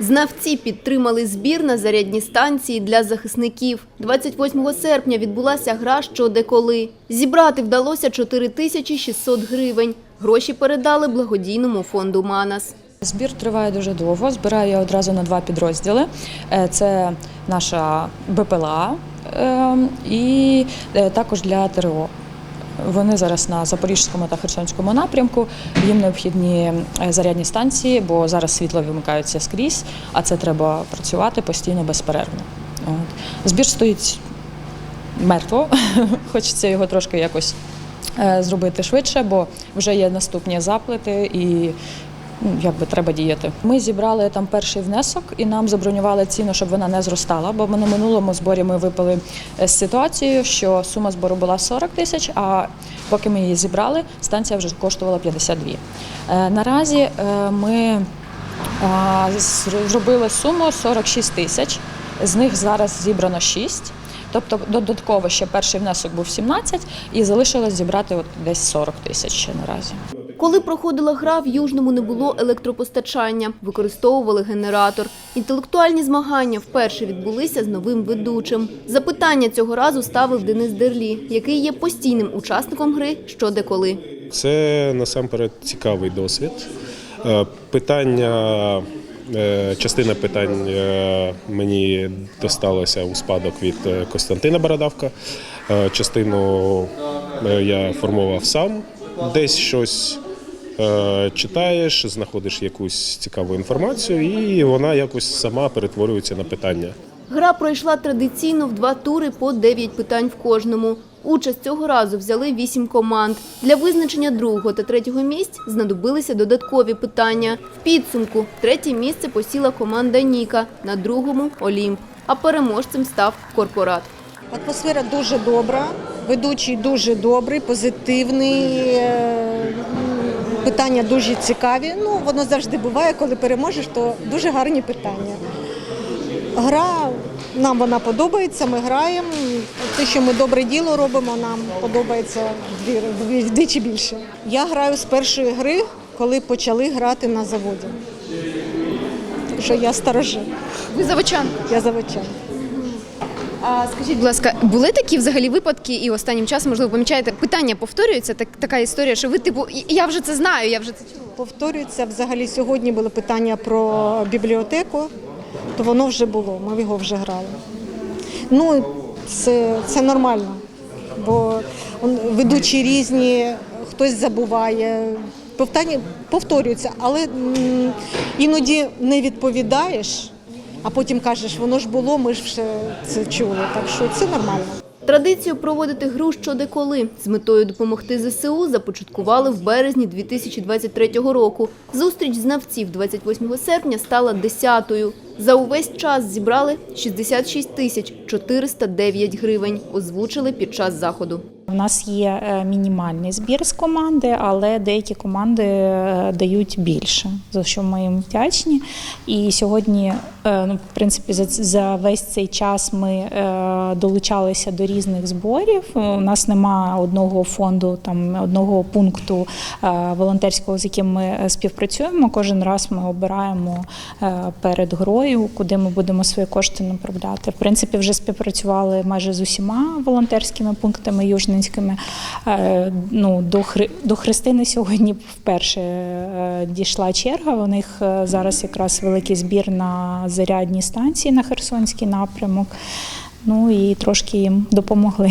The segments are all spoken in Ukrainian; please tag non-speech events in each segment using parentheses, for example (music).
Знавці підтримали збір на зарядні станції для захисників. 28 серпня відбулася гра «Що де коли». Зібрати вдалося 4600 гривень. Гроші передали благодійному фонду «Манас». Збір триває дуже довго. Збираю я одразу на два підрозділи. Е, Це наша БПЛА е, і е, також для ТРО. Вони зараз на Запорізькому та Херсонському напрямку. Їм необхідні е, зарядні станції, бо зараз світло вимикається скрізь, а це треба працювати постійно безперервно. От. Збір стоїть мертво. (laughs) Хочеться його трошки якось е, зробити швидше, бо вже є наступні заплити і. Ну, Якби треба діяти. Ми зібрали там перший внесок і нам забронювали ціну, щоб вона не зростала. Бо на минулому зборі ми випали з ситуацією, що сума збору була 40 тисяч, а поки ми її зібрали, станція вже коштувала 52. Е, Наразі е, ми зробили суму 46 тисяч. З них зараз зібрано 6. Тобто додатково ще перший внесок був 17 і залишилось зібрати от десь 40 тисяч ще наразі. Коли проходила гра, в Южному не було електропостачання, використовували генератор. Інтелектуальні змагання вперше відбулися з новим ведучим. Запитання цього разу ставив Денис Дерлі, який є постійним учасником гри «Що де коли». Це насамперед цікавий досвід. Е, Питання, е, частина питань е, мені досталася у спадок від Костянтина Бородавка. Частину я формував сам. Десь щось е, читаєш, знаходиш якусь цікаву інформацію, і вона якось сама перетворюється на питання. Гра пройшла традиційно в два тури по 9 питань в кожному. Участь цього разу взяли 8 команд. Для визначення другого та третього місць знадобилися додаткові питання. В підсумку третє місце посіла команда Ніка, на другому – Олімп. А переможцем став Корпорат. Атмосфера дуже добра, ведучий дуже добрий, позитивний. е, Питання дуже цікаві. Ну, воно завжди буває, коли переможеш, то дуже гарні питання. Гра нам вона подобається, ми граємо. Те, що ми добре діло робимо, нам подобається вдві- вдві- вдвічі більше. Я граю з першої гри, коли почали грати на заводі. Що я старожил, Ви заводчан. я заводчан. А скажіть, будь ласка, були такі взагалі випадки, і останнім часом, можливо, помічаєте, питання повторюються, так, така історія, що ви, типу, я вже це знаю, я вже це чула. Повторюється, взагалі сьогодні було питання про бібліотеку, то воно вже було, ми його вже грали. Ну, це, це нормально, бо ведучі різні, хтось забуває. Питання повторюються, але іноді не відповідаєш, а потім кажеш, воно ж було, ми ж вже це чули. Так що це нормально. Традицію проводити гру «Що де коли» з метою допомогти ЗСУ започаткували в березні 2023 року. Зустріч знавців 28 серпня стала 10-ю. За увесь час зібрали 66 тисяч 409 гривень, озвучили під час заходу. У нас є е, мінімальний збір з команди, але деякі команди е, дають більше, за що ми їм вдячні. І сьогодні, е, ну, в принципі, за, за весь цей час ми долучалися до різних зборів. У нас немає одного фонду, там одного пункту волонтерського, з яким ми співпрацюємо. Кожен раз ми обираємо перед грою, куди ми будемо свої кошти направляти. В принципі, вже співпрацювали майже з усіма волонтерськими пунктами южненськими. Е, Ну, до, Хри... до Христини сьогодні вперше е, дійшла черга. У них е, зараз якраз великий збір на зарядні станції на Херсонський напрямок. Ну і трошки їм допомогли.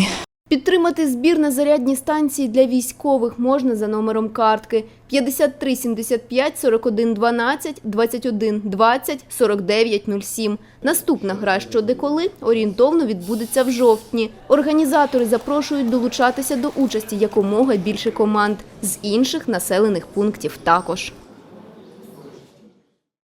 Підтримати збір на зарядні станції для військових можна за номером картки 53 75 41 12 21 20 49 07. Наступна гра «Що де коли» орієнтовно відбудеться в жовтні. Організатори запрошують долучатися до участі якомога більше команд з інших населених пунктів також.